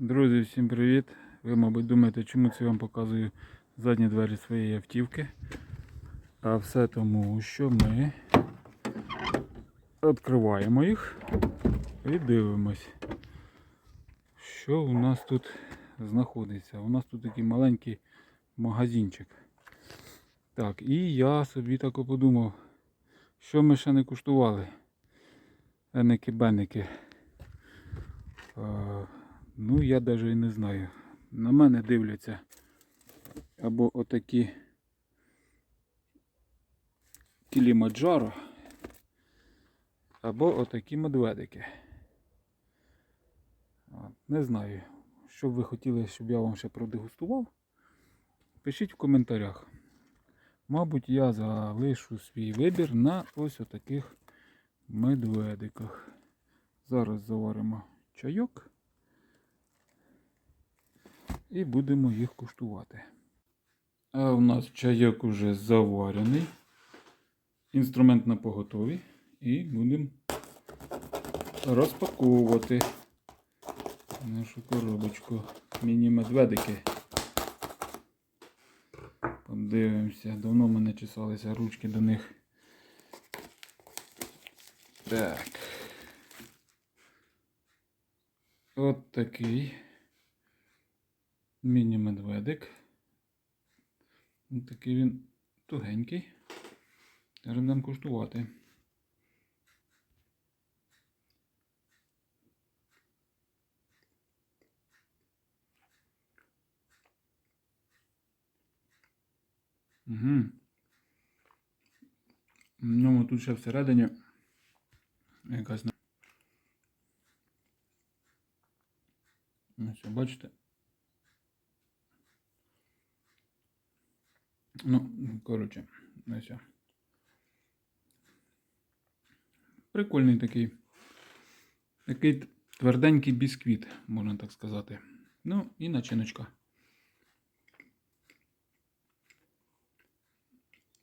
Друзі, всім привіт! Ви, мабуть, думаєте, чому це я вам показую задні двері своєї автівки. А все тому, що ми відкриваємо їх і дивимось, що у нас тут знаходиться. У нас тут такий маленький магазинчик. Так, і я собі так подумав, що ми ще не куштували. Еники-беники. Ну, я навіть і не знаю. На мене дивляться або отакі кілімаджаро, або отакі медведики. Не знаю, що б ви хотіли, щоб я вам ще продегустував. Пишіть в коментарях. Мабуть, я залишу свій вибір на ось отаких медведиках. Зараз заваримо чайок і будемо їх куштувати. А у нас чайок уже заварений. Інструмент на поготові. І будемо розпаковувати нашу коробочку. Міні-медведики. Подивимося. Давно в мене чесалися ручки до них. Так. От такий міні-медведик. Такий він тугенький. Зараз будемо куштувати. Угу. Ньому тут ще всередині якась. Ось, бачите? Ну, коротше, ось. Прикольний такий. Такий тверденький бісквіт, можна так сказати. Ну, і начиночка.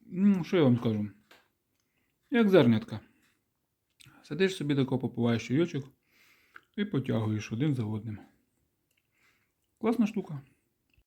Ну, що я вам скажу? Як зернятка. Сидиш собі тако, попиваєш чайочок і потягуєш один за одним. Класна штука.